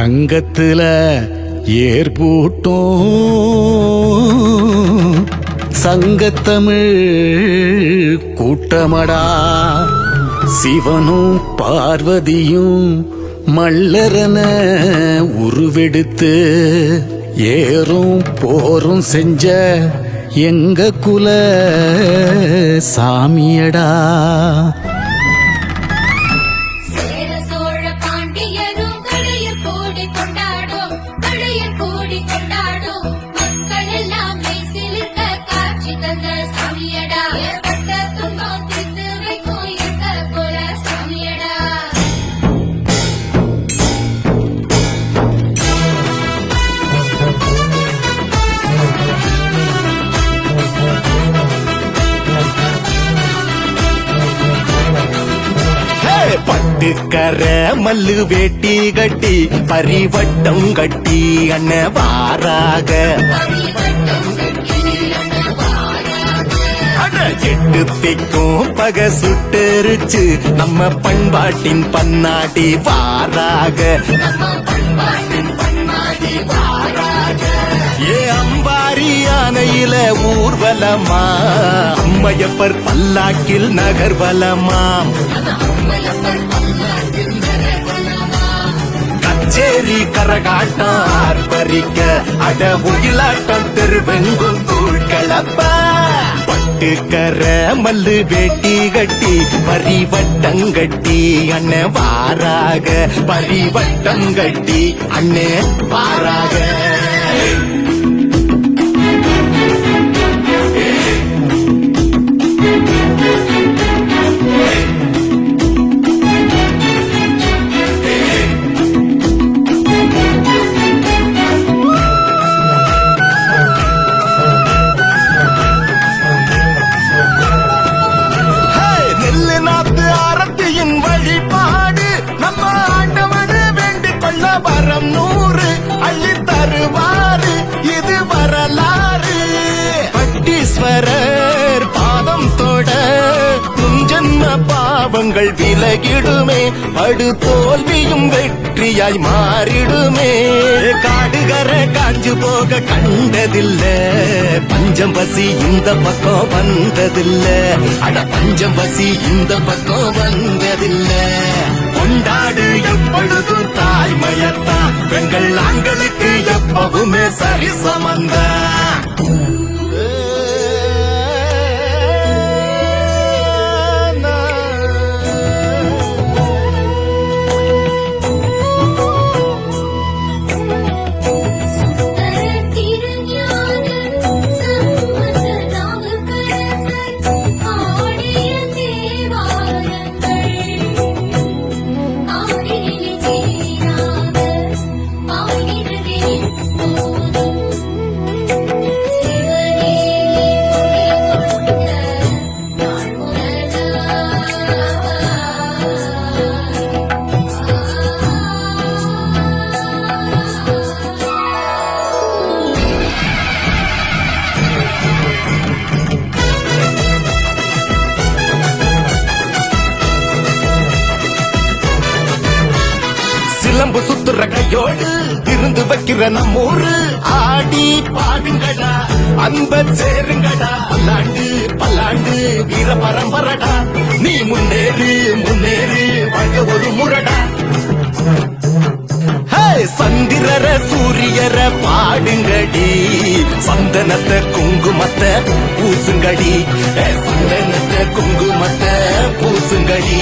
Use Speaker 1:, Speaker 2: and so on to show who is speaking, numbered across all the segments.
Speaker 1: தங்கத்துல ஏற்பூட்டும். சங்கத்தமிழ் கூட்டமடா. சிவனும் பார்வதியும் மல்லரன உருவெடுத்து ஏறும் போரும் செஞ்ச எங்க குல சாமியடா.
Speaker 2: பட்டுக்கர மல்லு வேட்டி கட்டி பரிவட்டம் கட்டி அண்ண வாராக. எட்டு திக்கும் பக சுட்டெரிச்சு நம்ம பண்பாட்டின் பன்னாடி வாராக. ஏ அம்பாரி யானையில ஊர்வலமா? அம்மையப்பர் பல்லாக்கில் நகர்வலமாம் கச்சேரி கரகாட்டம் ஆர்ப்பரிக்க அட உயிலாட்டம் தெருவெங்கும் தூள் கலப்ப கர மல்லு வேட்டி கட்டி பரிவட்டம் கட்டி அண்ணே வாராக பரிவட்டம் கட்டி அண்ணே வாராக. வரம் நூறு அள்ளி தருவாரு இது வரலாறு. பட்டீஸ்வரர் பாதம் தொட ஜென்ம பாவங்கள் விலகிடுமே படு தோல்வியும் வெற்றியாய் மாறிடுமே. காடுகர காஞ்சு போக கண்டதில்ல பஞ்சம் பசி இந்த பக்கம் வந்ததில்ல. அட பஞ்சம் பசி இந்த பக்கம் வந்ததில்லை. கொண்டாடு. எப்பொழுதும் தாய்மையத்தான் பெண்கள் ஆண்களுக்கு எப்பவுமே சரி
Speaker 3: திருஞான
Speaker 2: சிலம்பு சுத்துற கையோடு இருந்து வைக்கிற நம்மூரு ஆடி பாடுங்கடா அன்ப சேருங்கடா. பல்லாண்டு பல்லாண்டு வீர பரம்பரடா. நீ முன்னேறு முன்னேறு வாழ்க ஒரு முரடா. சந்திரர சூரியர பாடுங்கடி. சந்தனத்தை குங்குமத்தை பூசுங்கடி. சந்தனத்தை குங்குமத்தை பூசுங்கடி.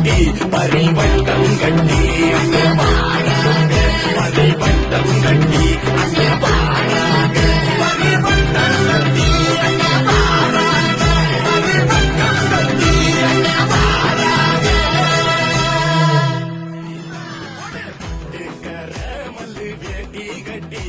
Speaker 2: கட்டி பரிவட்டம் கட்டி வேட்டி